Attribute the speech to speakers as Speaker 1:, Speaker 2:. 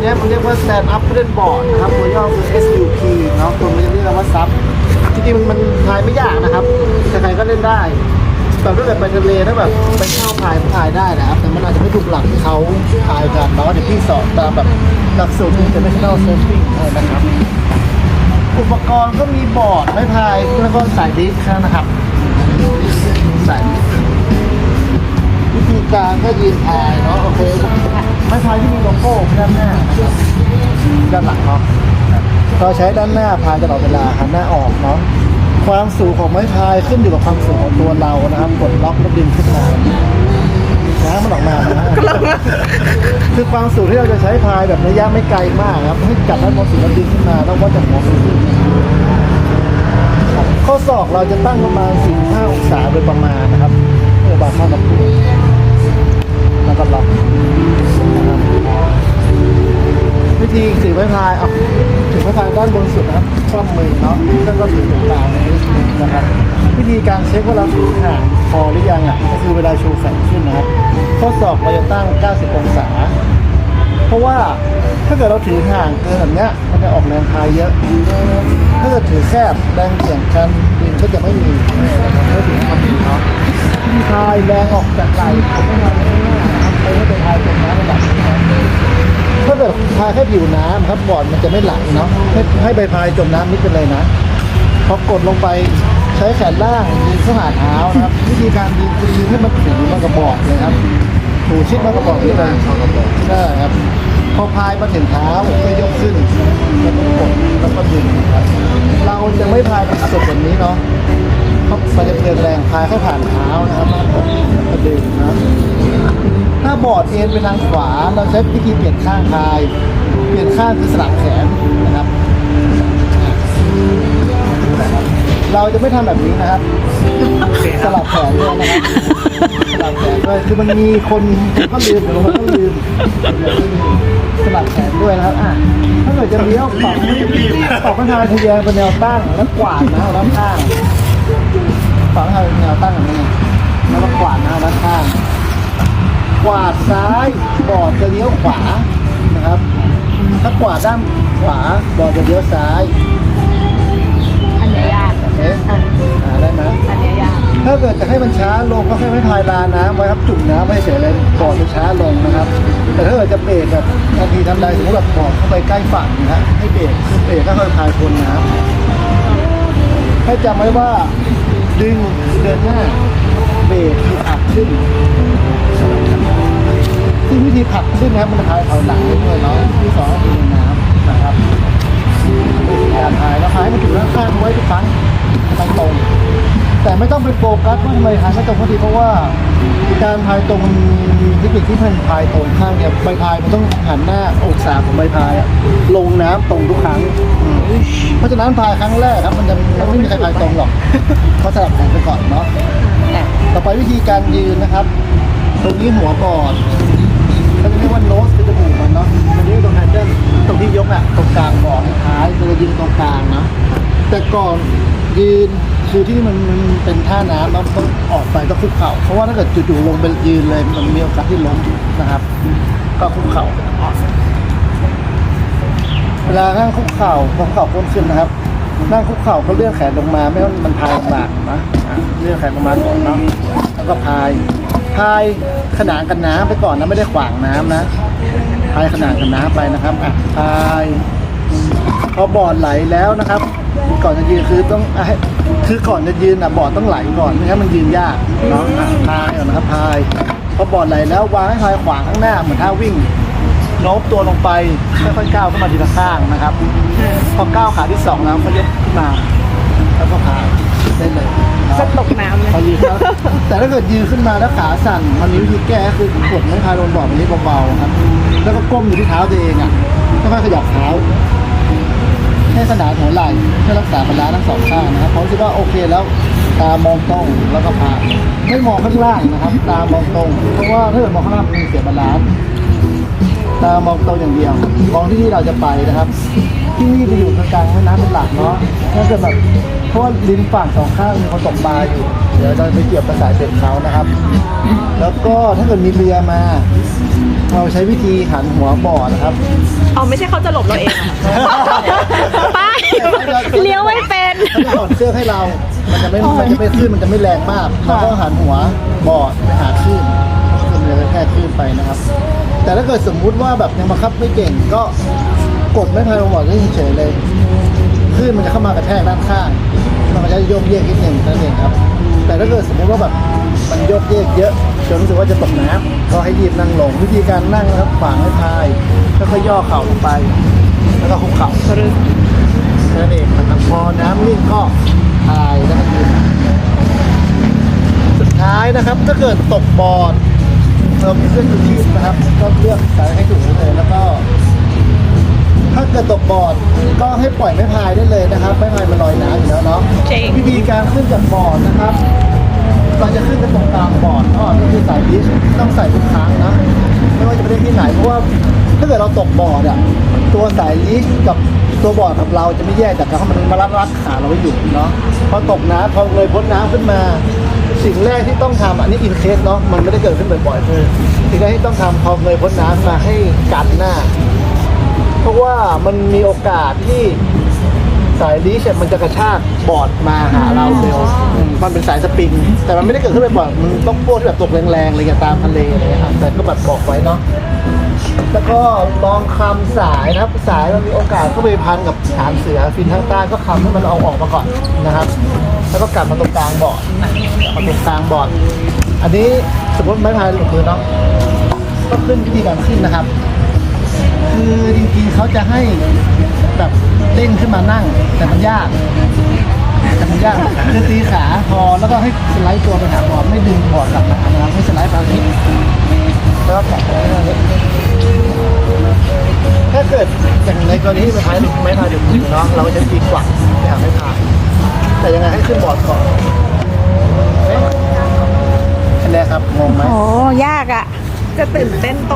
Speaker 1: เนี้มันเรียกว่า stand up paddle board นะครับตัวย่อคือ SUP เนาะตัวมันจะเรียกว่าซับจริงๆมันมันพายไม่ยากนะครับใครๆก็เล่นได้แต่ถ้าเกิดไปทะเลถ้าแบบไปเช่าพายก็พายได้นะครับ แต่มันอาจจะไม่ถูกหลักที่เขาพายกันเนาะเดี๋ยวพี่สอนตามแบบหลักสูตร international surfing นะครับ อุปกรณ์ก็มีบอร์ดไม้พายแล้วก็สายดิสก์นะครับสายดิส ก์วิธีการก็ยืนพายเนาะโอเคไม้พายที่มีโลโก้ด้านหน้านะครับด้านหลังเนาะเราใช้ด้านหน้าพายตลอดเวลาหันหน้าออกเนาะความสูงของไม้พายขึ้นอยู่กับความสูงของตัวเรานะครับกดล็อกแล้วดึงขึ้นมาน้ำมันออกมานะฮะคือความสูงที่เราจะใช้พายแบบระยะไม่ไกลมากครับให้จับด้านบนสุดแล้วดึงขึ้นมาแล้ววัดจากหัวมือครับข้อศอกเราจะตั้งประมาณ45องศาโดยประมาณนะครับเพื่อบ วิธีถือไม้พายเอาถือไม้พายด้านบนสุดนะครับคว่ำมือเนาะแล้วก็ถือตรงกลางนี้นะครับ วิธีการเช็คว่าเราถือห่างพอหรือยังอะก็คือเวลาชูแขนขึ้นนะครับข้อศอกเราจะตั้ง 90 องศา เพราะว่าถ้าเกิดเราถือห่างเกินแบบเนี้ยมันจะออกแรงพายเยอะ ถ้าเกิดถือแคบแรงเบี่ยงกันดินก็จะไม่มีนะครับไม่ถึงความดีเนาะที่พายแรงออกจากไหล่ไม่ให้หน้นะครับไปให้เป็นพายตรงน้ำระดับนี้ ถ้าเกิดพายแค่ผิวน้ำครับบอร์ดมันจะไม่ไหลเนาะให้ให้ใบพายจมน้ำนิดไปเลยนะพอกดลงไปใช้แขนล่างยืนข้าหาเท้านะครับ วิธีการยืนคือยืนให้มันถูมันกับบอร์ดเลยครับถูชิดมันกับบอร์ดนี่เลยใช่ครับพอพายมาถึงเท้าก็ยกขึ้นแล้วก็กดแล้วก็ดึงครับเราจะไม่พายแบบสุดแบบนี้เนาะเพราะมันจะเกินแรงพายเข้าผ่านเท้านะครับแล้วก็ดแล้วก็ดึงนะครับ ถ้าบอร์ดเอ็นไปทางขวา เราใช้วิธีเปลี่ยนข้างพาย เปลี่ยนข้างคือสลับแขนนะครับ เราจะไม่ทำแบบนี้นะครับ สลับแขนด้วยนะครับสลับแขนด้วยคือมันมีคนก็ลืมหรือมันก็ลืมสลับแขนด้วยนะครับอะถ้าเกิดจะเลี้ยวปรับปรับข้างทางทะแยงเป็นแนวตั้งแล้วกวาดนะเอาด้านข้างปรับข้างทางเป็นแนวตั้งแบบนี้แล้วก็กวาดนะเอาด้านข้าง วาดซ้ายบอร์ดจะเลี้ยวขวานะครับ ถ้ากวาดด้านขวาบอร์ดจะเลี้ยวซ้าย
Speaker 2: อันเนี้ยยาก
Speaker 1: เอ๊ะ
Speaker 2: อะ
Speaker 1: อ่าได้ไหม
Speaker 2: อันเนี้ยยาก
Speaker 1: ถ้าเกิดจะให้มันช้าลงก็ให้ไม่พายลาน้ำไว้ครับจุ่มน้ำไว้เฉยเลยก่อนจะช้าลงนะครับ แต่ถ้าเกิดจะเบรกแบบทันทีทันใดสมมติแบบบอกเข้าไปใกล้ฝั่งนะฮะให้เบรกคือเบรกก็ค่อยพายคนน้ำให้จำไว้ว่าดึงคือเดินหน้าเบรกคือผลักขึ้นีวิธีผักขึ้นนะครับมันพายเขาหลังด้วยเนาะที่สองก็คือน้ำนะครับวิธีการพายแล้วพายให้มันถึงด้านข้างไว้ทุกครั้งให้ตรง แต่ไม่ต้องไปโฟกัสว่าทำไมพายไม่ตรงพอดีเพราะว่าการพายตรงมันมีเทคนิคที่มันพายตรงข้างเนี่ยใบพายมันต้องหันหน้าองศาของใบพายลงน้ำตรงทุกครั้ง เพราะฉะนั้นพายครั้งแรกครับมันจะไม่มีใครพายตรงหรอกเขาสลับแขนไปก่อนเนาะต่อไปวิธีการยืนนะครับ ตรงนี้หัวบอร์ นสคือจมูกมันเนาะอันนี้ตรงแฮนเดิลตรงที่ยกอะตรงกลางบ่อร์ดท้ายเราจะยืนตรงกลางนะแต่ก่อนยืนคือที่มันมันเป็นท่าน้ำแล้วต้องออกไปต้องคุกเข่าเพราะว่าถ้าเกิดจู่ๆลงไปยืนเลยมันมีโอกาสที่ล้มนะครับ ก็คุกเข่าเวลานั่งคุกเข่าคุกเข่าพ้นขึ้นนะครับ นั่งคุกเข่าก็เลื่อนแขนลงมา ไม่ต้องมันพายลำบากนะเลื่อนแขนลงมาก่อนเนาะแล้วก็พายพายขนานกันน้ำไปก่อนนะไม่ได้ขวางน้ำนะ พายขนานกันน้ำไปนะครับอะพายพอบอร์ดไหลแล้วนะครับ ก่อนจะยืนคือต้องอะให้คือก่อนจะยืนอะบอร์ดต้องไหลก่อนไม่งั้นมันยืนยากเนาะอะพายก่อนนะครับพายพอบอร์ดไหลแล้ววางให้พายขวางข้างหน้าเหมือนท่าวิ่งโน้มตัวลงไปค่อยๆก้าวขึ้นมาทีละข้างนะครับ พอก้าวขาที่สองแล้วก็ยกขึ้นมาแล้วก็พายได้เลยเนาะ
Speaker 2: จะตกน้ำเลย
Speaker 1: พอยืนแล้วแต่ถ้าเกิดยืนขึ้นมาแล้วขาสั่นมันมีวิธีแก้คือกดไม่พายลงบอร์ดแบบนี้เบาๆครับ แล้วก็ก้มอยู่ที่เท้าตัวเองอะค่อยๆขยับเท้าให้ขนาดหัวไหล่เพื่อรักษาบาลานซ์ทั้งสองข้างนะครับเพราะคิดว่าโอเคแล้วตามองตรงแล้วก็พายไม่มองข้างล่างนะครับ ตามองตรง เพราะว่าถ้าเกิดมองข้างล่างมันมีเสียบาลานซ์ตามองตรงอย่างเดียวมองที่ที่เราจะไปนะครับ ที่นี่จะอยู่กลางแม่น้ำเป็นหลักเนาะถ้าเกิดแบบเพราะว่าริมฝั่งสองข้างมีคนตกปลาอยู่เดี๋ยวเราไปเกี่ยวกับสายเบ็ดเขานะครับ แล้วก็ถ้าเกิดมีเรือมา เราใช้วิธีหันหัวบอร์ดนะครับ
Speaker 2: เอาไม่ใช่เขาจะหลบเราเองไปเลี้ยวไม่เป็น
Speaker 1: เขาจะถอดเครื่องให้เรา มันจะไม่ มันจะไม่ขึ้นมันจะไม่แรงมากเราก็หันหัวบอร์ดไปหาคลื่นคลื่นเลยแค่คลื่นไปนะครับ แต่ถ้าเกิดสมมุติว่าแบบยังบังคับไม่เก่งก็กดไม่พายลงบอร์ดเฉยๆเลยคลื่นมันจะเข้ามากระแทกด้านข้าง มันก็จะโยกเยกนิดหนึ่งนั่นเองครับ แต่ถ้าเกิดสมมติว่าแบบมันโยกเยกเยอะ จนรู้สึกว่าจะตกน้ำก็ให้รีบนั่งลง วิธีการนั่งนะครับขวางให้พายแล้วก็ย่อเข่าลงไป แล้วก็คุกเข่านั่นเองนะครับพอน้ำนิ่งก็พายแล้วก็ยืนสุดท้ายนะครับถ้าเกิดตกบอร์ดเรามีเสื้อชูชีพนะครับ ก็เลือกสายให้ถูกเลยแล้วก็ถ้าเกิดตกบอร์ดก็ให้ปล่อยไม้พายได้เลยนะครับไม้พายมันลอยน้ำอยู่แล้วเนาะ
Speaker 2: จริง
Speaker 1: วิธีการขึ้นจากบอร์ดนะครับ เราจะขึ้นไปตรงกลางบอร์ดก็นี่คือสายดิสต้องใส่ทุกครั้งนะ ไม่ว่าจะไปเล่นที่ไหนเพราะว่าถ้าเกิดเราตกบอร์ดอะตัวสายลิสกับตัวบอร์ดกับเราจะไม่แยกจากกันเพราะมันมารัดรัดขาเราไว้อยู่เนาะพอตกน้ำพอเลยพ้นน้ำขึ้นมาสิ่งแรกที่ต้องทำอันนี้อินเคสเนาะมันไม่ได้เกิดขึ้นบ่อยๆคือสิ่งแรกที่ต้องทำพอเลยพ้นน้ำมาให้กันหน้า เพราะว่ามันมีโอกาสที่ สายลีชเนี่ยมันจะกระชากบอร์ดมาหาเราเร็วอืมมันเป็นสายสปริง แต่มันไม่ได้เกิดขึ้นบ่อยๆมันต้องพวกที่แบบตกแรงๆอะไรอย่างตามทะเลอะไรอย่างเงี้ยครับแต่ก็แบบบอกไว้เนาะแล้วก็ลองคำสายนะครับ สายมันมีโอกาสเข้าไปพันกับฐานเสือฟินทางใต้ก็คำให้มันเอาออกมาก่อนนะครับ แล้วก็กลับมาตรงกลางบอร์ดกลับมาตรงกลางบอร์ดอันนี้สมมติไม้พายหลุดมือเนาะก็ขึ้นวิธีการขึ้นนะครับ คือจริงๆเขาจะให้แบบ เด้งขึ้นมานั่ง แต่มันยากแต่มันยากคือตีขาพอแล้วก็ให้สไลด์ตัวไปหาบอร์ดไม่ดึงบอร์ดกลับมานะครับให้สไลด์ไปที่แล้วก็กลับมาทางถ้าเกิดอย่างในกรณีที่ไม้พายไม้พายเดึงเนาะเราก็จะตีกวักไปหาไม้พายแต่ยังไงให้ขึ้นบอร์ดก่อนอันนี้ครับงงไหม
Speaker 2: โอ้ยากอะ จะตื่นเต้นต